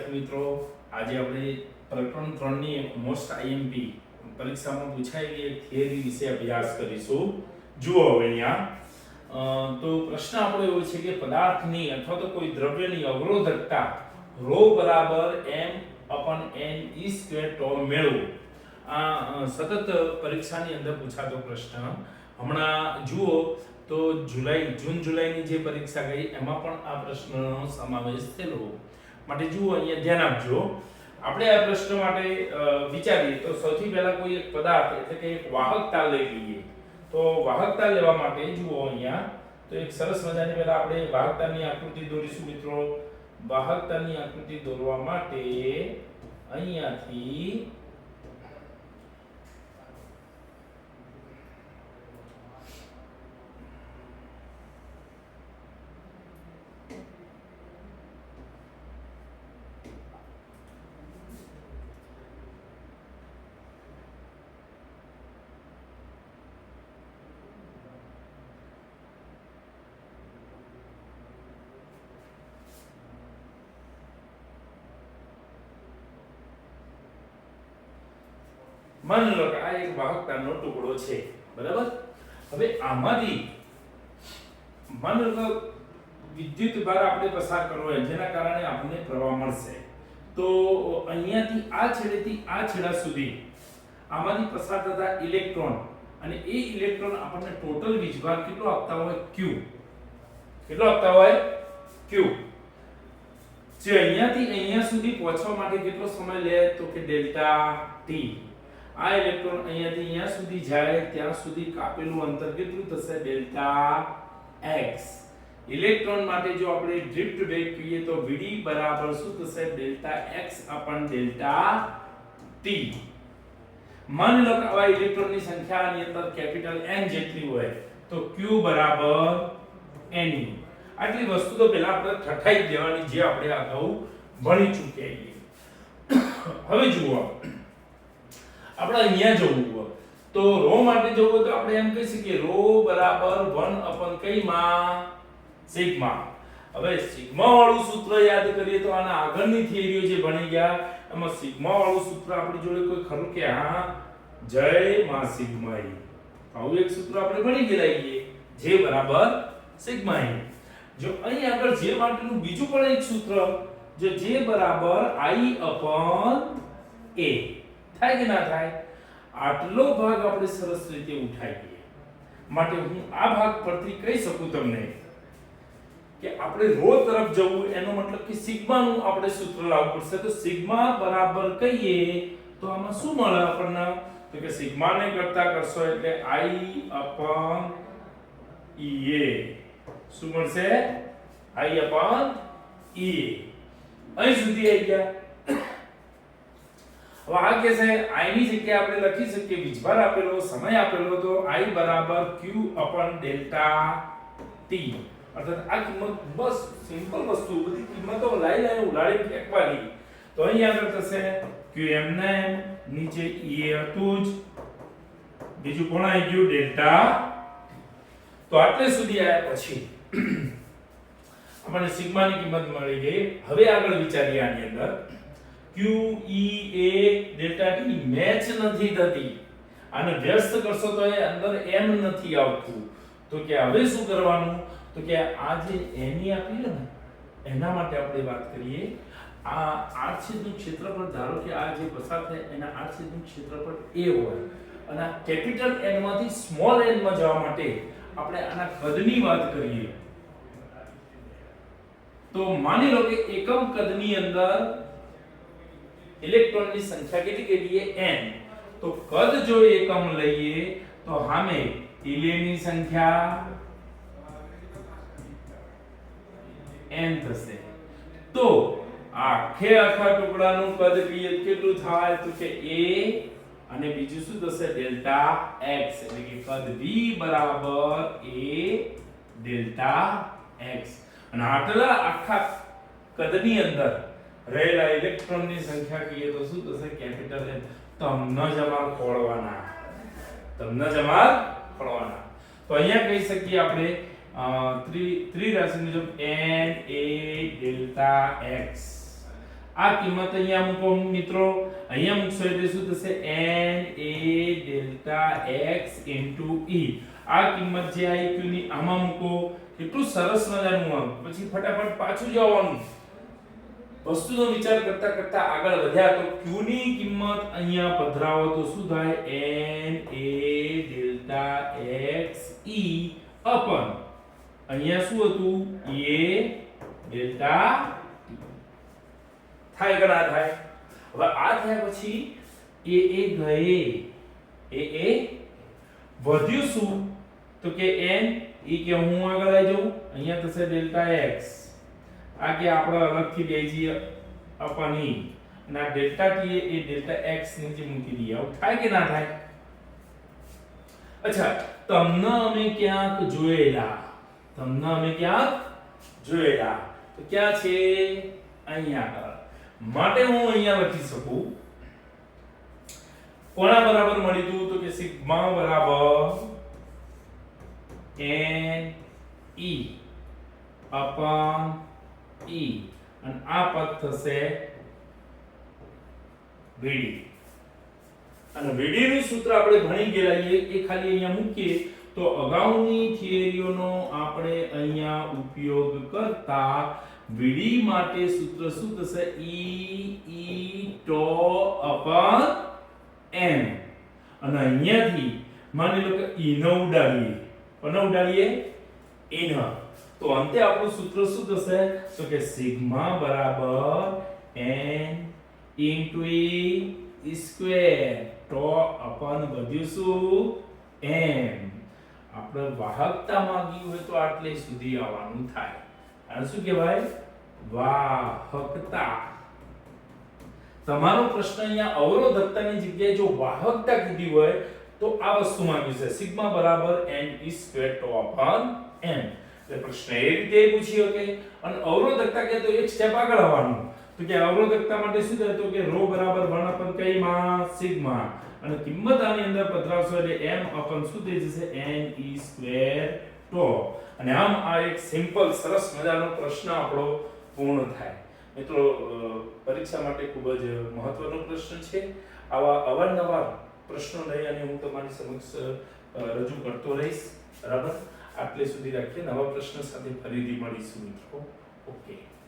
વિદ્યાર્થી મિત્રો, આજે આપણે પ્રકરણ ત્રણની મોસ્ટ આઈએમપી પરીક્ષામાં પૂછાયેલી એક થિયરી વિશે અભ્યાસ કરીશું. જુઓ હવે અહીંયા. તો પ્રશ્ન આપણો એવો છે કે પદાર્થની અથવા તો કોઈ દ્રવ્યની અવરોધકતા રો બરાબર m upon n e square tau મેળવો. આ સતત પરીક્ષાની અંદર પૂછાતો પ્રશ્ન. હમણાં જુઓ, તો જુલાઈ, જૂન જુલાઈની જે પરીક્ષા ગઈ, એમાં પણ આ પ્રશ્નનો સમાવેશ થયેલો. માટે જુઓ, અહીંયા ધ્યાન આપજો. આપણે આ પ્રશ્ન માટે વિચારીએ. તો સૌથી પહેલા કોઈ એક પદાર્થ, એટલે કે એક વાહકતા લઈ લઈએ. તો વાહકતા લેવા માટે, જુઓ અહીંયા, તો એક સરસ મજાની પહેલા આપણે વાહકતાની આકૃતિ દોરીશું મિત્રો. વાહકતાની આકૃતિ દોરવા માટે અહીંયાથી માની લો કે આ એક વાહકતાનો ટુકડો છે. બરાબર? હવે આમાંથી માની વિદ્યુત ભાર આપણે પસાર કરવો હોય, જેના કારણે આપણને પ્રવાહ મળશે. તો અહીંયાથી આ છેડેથી આ છેડા સુધી આમાંથી પસાર થતા ઇલેક્ટ્રોન અને એ ઇલેક્ટ્રોન આપણને ટોટલ વીજભાર કેટલો આપતા હોય? ક્યુ કેટલો આપતા હોય? ક્યુ જે અહીંયાથી અહીંયા સુધી પહોંચવા માટે કેટલો સમય લે? તો કે ડેલ્ટા t આ ઇલેક્ટ્રોન અહીંયાથી અહીંયા સુધી જાય, ત્યાં સુધી કાપેલું અંતર કેટલું થશે? ડેલ્ટા x ઇલેક્ટ્રોન માટે જો આપણે ડ્રિફ્ટ વેગ કહીએ તો vd બરાબર શું થશે? Delta x upon delta t માની લો કે આવા ઇલેક્ટ્રોનની સંખ્યા આની અંદર કેપિટલ n જેટલી હોય, તો q બરાબર n. આટલી વસ્તુ તો પહેલા આપણે ઠઠાઈ દેવાની, જે આપણે અગાઉ ભણી ચૂક્યા હવે જુઓ. આપણે અહીંયા જવું હોય. તો રો માટે જવું હોય તો આપણે એમ કહી શકીએ, રો બરાબર 1 અપન કઈ માં સિગ્મા. હવે સિગ્મા વાળું સૂત્ર યાદ કરીએ તો આના આગળની થિયરીઓ જે ભણી ગયા, એમાં સિગ્મા વાળું સૂત્ર આપણી જોડે કોઈ ખરું કે હા? જય માં સિગ્મા ઈ આવું એક સૂત્ર આપણે ભણી ગયેલા જે બરાબર સિગ્મા ઈ જો અહીં આગળ જે માટેનું બીજું પણ એક સૂત્ર, જો જે બરાબર i અપન a થાય કે ના થાય? આટલો ભાગ આપણે સરસ રીતે ઉઠાવીએ માટે હું આ ભાગ પરથી કહી શકું તમને કે આપણે રો તરફ જવું એનો મતલબ કે સિગ્મા નું આપણે સૂત્ર લાવવું પડશે. તો સિગ્મા બરાબર કહીએ તો આમાં શું મળે આપણને? તો કે સિગ્મા ને કરતા કરશો એટલે i અપન ea શું મળશે? i અપન e અહીં સુધી આવી ગયા. હવે આ કે છે, i ની જગ્યાએ આપણે લખી શકીએ વીજભાર આપેલો સમય આપેલો, તો i બરાબર q અપન ડેલ્ટા t. અર્થાત આ કિંમત બસ સિમ્પલ વસ્તુ, બધી કિંમતો લાઈ લાઈ ઉલાડી ફેંકવાની. તો અહીં આગળ થશે qm એમને નીચે e હતું જ. બીજું કોણ આવી ગયું? ડેલ્ટા તો આટલે સુધી આવ્યા પછી આપણને સિગ્માની કિંમત મળી ગઈ. હવે આગળ વિચારીએ આની અંદર. Q e a delta t match નથી થતી. આને વ્યસ્ત કરશો તો એ અંદર m નથી આવતું. તો કે હવે શું કરવાનું? તો કે આ જે એની આપી ને, એના માટે આપણે વાત કરીએ. આ આડછેદનું ક્ષેત્રફળ ધારો કે આ જે પસાર થાય એના આડછેદનું ક્ષેત્રફળ a હોય. અને આ કેપિટલ n માંથી સ્મોલ n માં જવા માટે આપણે આના કદની વાત કરીએ. તો માની લો કે એકમ કદની અંદર ઇલેક્ટ્રોનની સંખ્યા કેટલી કેટલી છે? N. તો કદ જો એકમ લઈએ તો સામે ઇલેની સંખ્યા n થશે. તો આખે આખા ટુકડાનું કદ તો કેટલું થાય? તો કે a અને બીજું શું થશે? Delta x. એટલે કે કદ v બરાબર a ડેલ્ટા x. અને આટલા આખા કદની અંદર રહેલા ઇલેક્ટ્રોનની સંખ્યા કહીએ તો શું થશે? કેપિટલ એમ તમને જ અમાર ખોળવાના. તમને જ અમાર ખોળવાના. તો અહીંયા કહી શકીએ આપણે ત્રી રાશિ મુજબ એન એ ડેલ્ટા એક્સ આ કિંમત અહીંયા મૂકો મિત્રો. અહીંયા મૂકશો એટલે શું થશે? N a delta x into e આ કિંમત જે આઈ q ની આમાં મૂકો. કેટલું સરસ મજાનું આમ. પછી ફટાફટ પાછું જવાનું વસ્તુનો વિચાર કરતા કરતા આગળ વધ્યા તો q ની કિંમત અહીંયા પધરાવો તો શું થાય? N a delta x e upon અહીંયા શું હતું? A ડેલ્ટા થાય કે થાય. હવે આ થયા પછી એ એ ગયે. એ એ વધ્યું શું? તો કે n. એ કે હું આગળ આવી જાઉં. અહીંયા થશે ડેલ્ટા x. આ કે આપણે અલગથી બેજી અપની. ના e delta t a delta x નીચે મૂકી દઈએ. આવું થાય કે ના થાય? અચ્છા, તમને અમે ક્યાંક જોયેલા. તમને અમે ક્યાંક જોયેલા. તો ક્યાં છે? અહીંયા માટે હું અહીંયા લખી શકું? કોના બરાબર મળ્યું હતું તો કે સિગ્મા બરાબર n e અપન e. અને આ પદ થશે vd અને vd નું સૂત્ર આપણે ભણી ગયેલા એ ખાલી અહીંયા મૂકીએ. તો અગાઉની થિયરીઓનો આપણે અહીંયા ઉપયોગ કરતા vd માટે સૂત્ર શું થશે? E e to upon m અને અહીંયાથી માની લો કે e ને ઉડાડીએ. કોને ઉડાડીએ? E ને. તો અંતે આપણું સૂત્ર શું થશે? તો કે સિગ્મા બરાબર n ઇન્ટુ e સ્ક્વેર તો અપન વધ્યું શું? m. આપણે વાહકતા માંગી હોય તો આટલે સુધી આવવાનું થાય. અને શું કહેવાય? વાહકતા. તમારો પ્રશ્ન અહીંયા અવરોધકતાની જગ્યાએ જો વાહકતા કીધી હોય, તો આ વસ્તુ માંગ્યું છે. સિગ્મા બરાબર n e square tau upon m એટલે પ્રશ્ન એ રીતે પૂછ્યો કે, અને અવરોધકતા કે તો એક સ્ટેપ આગળ આવવાનું. તો કે અવરોધકતા માટે શું થાય? તો કે રો બરાબર 1 અપન કઈ માં સિગ્મા. અને કિંમત આની અંદર પધરાવશો એટલે m અપન શું થઈ જશે? n e સ્ક્વેર ટો અને આમ આ એક સિમ્પલ સરસ મજાનો પ્રશ્ન આપણો પૂર્ણ થાય. મિત્રો પરીક્ષા માટે ખૂબ જ મહત્વનો પ્રશ્ન છે. આવા અવારનવાર પ્રશ્નો લઈ અને હું તમારી સમક્ષ રજૂ કરતો રહીશ. બરાબર? આટલે સુધી રાખીએ. નવા પ્રશ્ન સાથે ફરીથી મળીશું મિત્રો. ઓકે.